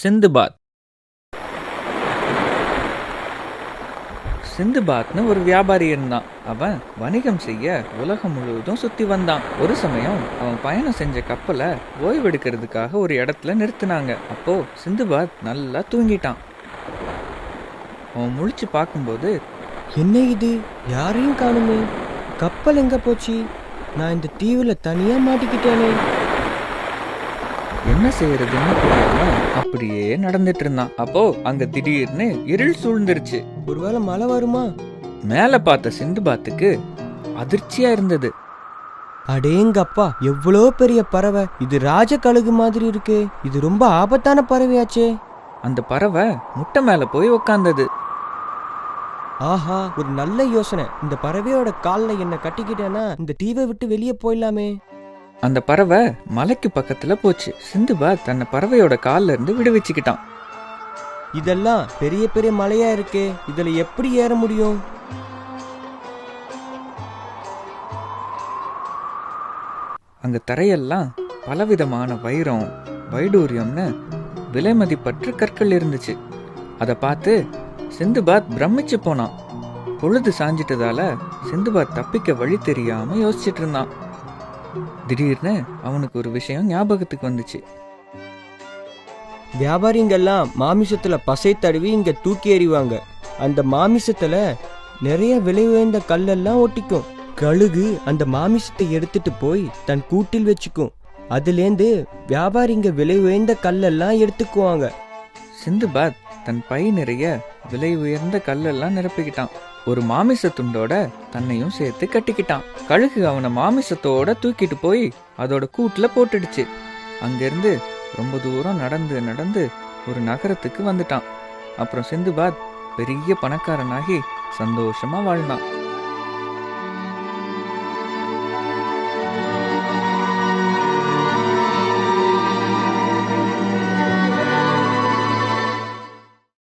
சிந்துபாத். சிந்துபாத்னு ஒரு வியாபாரி இருந்தான். அவன் வணிகம் செய்ய உலகம் முழுவதும் சுத்தி வந்தான். ஒரு சமயம் அவன் பயணம் செஞ்ச கப்பலை ஓய்வெடுக்கிறதுக்காக ஒரு இடத்துல நிறுத்தினாங்க. அப்போ சிந்துபாத் நல்லா தூங்கிட்டான். அவன் முழிச்சு பார்க்கும்போது என்ன இது? யாரையும் காணுமே. கப்பல் எங்க போச்சு? நான் இந்த தீவுல தனியா மாட்டிக்கிட்டேனே. என்ன செய்யறதுன்னு புரியாம அப்படியே நடந்துட்டு இருந்தான். அப்போ அங்க திடீர்னு இருள் சூழ்ந்துருச்சு. ஒருவேளை மழை வருமா? மேல பார்த்த சிந்துபாத்துக்கு அதிர்ச்சியா இருந்தது. அடேங்கப்பா எவ்வளோ பெரிய பறவை. இது ராஜ கழுகு மாதிரி இருக்கே. இது ரொம்ப ஆபத்தான பறவையாச்சே. அந்த பறவை முட்டை மேல போய் உக்காந்தது. ஆஹா ஒரு நல்ல யோசனை. இந்த பறவையோட கால்ல என்ன கட்டிக்கிட்டேன்னா இந்த தீவை விட்டு வெளியே போயிடலாமே. அந்த பறவை மலைக்கு பக்கத்துல போச்சு. சிந்துபாத் தன்னை பறவையோட கால்ல இருந்து விடுவிச்சுக்கிட்டான். இதெல்லாம் பெரிய பெரிய மலையா இருக்கே. இதுல எப்படி ஏற முடியும்? அங்க தரையெல்லாம் பலவிதமான வைரம் வைடூரியம்னு விலைமதிப்பற்ற கற்கள் இருந்துச்சு. அதை பார்த்து சிந்துபாத் பிரமிச்சு போனான். பொழுது சாஞ்சிட்டதால சிந்துபாத் தப்பிக்க வழி தெரியாம யோசிச்சுட்டு இருந்தான். திடீர்னு அவனுக்கு ஒரு விஷயம் ஞாபகத்துக்கு வந்துச்சு. வியாபாரிங்கெல்லாம் மாமிசத்துல பசை தடவி இங்க தூக்கி எறிவாங்க. அந்த மாமிசத்துல நிறைய விலை உயர்ந்த கல்லெல்லாம் ஒட்டிக்கும். கழுகு அந்த மாமிசத்தை எடுத்துட்டு போய் தன் கூட்டில் வச்சுக்கும். அதுலேருந்து வியாபாரிங்க விலை உயர்ந்த கல்லெல்லாம் எடுத்துக்குவாங்க. சிந்துபாத் தன் பை நிறைய விலை உயர்ந்த கல்லெல்லாம் நிரப்பிக்கிட்டான். ஒரு மாமிச துண்டோட தன்னையும் சேர்த்து கட்டிக்கிட்டான். கழுகு அவனை மாமிசத்தோட தூக்கிட்டு போய் அதோட கூட்டுல போட்டுடுச்சு. அங்கிருந்து ரொம்ப தூரம் நடந்து நடந்து ஒரு நகரத்துக்கு வந்துட்டான். அப்புறம் சிந்துபாத் பெரிய பணக்காரனாகி சந்தோஷமா வாழ்ந்தான்.